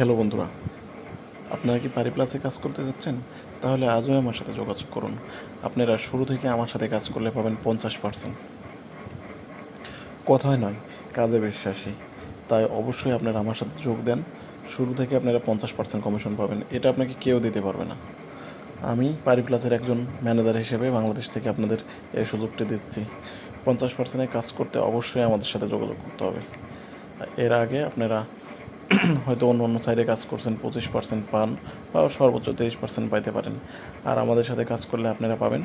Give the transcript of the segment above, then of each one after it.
Hello বন্ধুরা, আপনারা কি পারি প্লাসে কাজ করতে যাচ্ছেন? তাহলে আজও আমার সাথে যোগাযোগ করুন। আপনারা শুরু থেকে আমার সাথে কাজ করলে পাবেন পঞ্চাশ পার্সেন্ট কথায় নয়, কাজে বিশ্বাসী। তাই অবশ্যই আপনারা আমার সাথে যোগ দেন। শুরু থেকে আপনারা পঞ্চাশ পার্সেন্ট কমিশন পাবেন। এটা আপনাকে কেউ দিতে পারবে না। আমি পারি প্লাসের একজন ম্যানেজার হিসেবে বাংলাদেশ থেকে আপনাদের এই সুযোগটি দিচ্ছি। পঞ্চাশ পার্সেন্টের কাজ করতে অবশ্যই আমাদের সাথে যোগাযোগ করতে হবে। এর আগে আপনারা হয়তো অন্য অন্য সাইডে কাজ করছেন, পঁচিশ পার্সেন্ট পান বা সর্বোচ্চ তেইশ পার্সেন্ট পাইতে পারেন। আর আমাদের সাথে কাজ করলে আপনারা পাবেন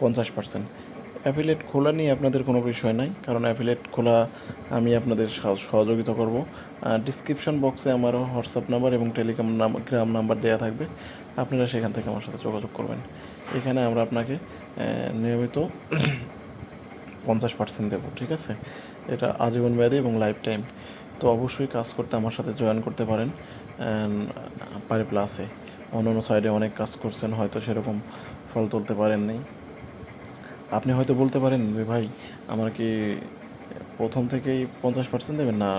পঞ্চাশ পার্সেন্ট অ্যাফিলেট খোলা নিয়ে আপনাদের কোনো বিষয় নাই, কারণ অ্যাফিলেট খোলা আমি আপনাদের সহ- সহযোগিতা করব। ডিসক্রিপশন বক্সে আমার হোয়াটসঅ্যাপ নাম্বার এবং টেলিগ্রাম গ্রাম নাম্বার দেওয়া থাকবে। আপনারা সেখান থেকে আমার সাথে যোগাযোগ করবেন। এখানে আমরা আপনাকে নিয়মিত পঞ্চাশ পার্সেন্ট দেবো, ঠিক আছে? এটা আজীবন মেয়াদি এবং লাইফ টাইম তো অবশ্যই কাজ করতে আমার সাথে জয়েন করতে পারেন। পারে প্লাসে অন্য অন্য সাইডে অনেক কাজ করছেন, হয়তো সেরকম ফল তুলতে পারেন পারেননি আপনি হয়তো বলতে পারেন যে, ভাই, আমার কি প্রথম থেকেই পঞ্চাশ পার্সেন্ট দেবেন না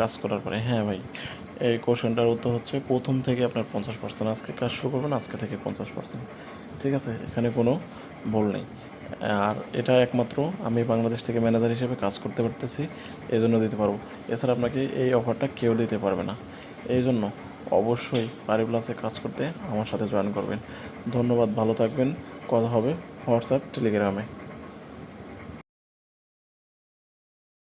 কাজ করার পরে? হ্যাঁ ভাই। এই কোশ্চেনটার উত্তর হচ্ছে, প্রথম থেকে আপনার পঞ্চাশ পার্সেন্ট আজকে কাজ শুরু করবেন, আজকে থেকে পঞ্চাশ পার্সেন্ট ঠিক আছে, এখানে কোনো ভুল নেই। আর এটা একমাত্র আমি বাংলাদেশ থেকে ম্যানেজার হিসেবে কাজ করতে পারতেছি এই জন্য দিতে পারব। এছাড়া আপনাকে এই অফারটা কেউ দিতে পারবে না। এই জন্য অবশ্যই পারি প্লাসে কাজ করতে আমার সাথে জয়েন করবেন। ধন্যবাদ, ভালো থাকবেন। কথা হবে হোয়াটসঅ্যাপ টেলিগ্রামে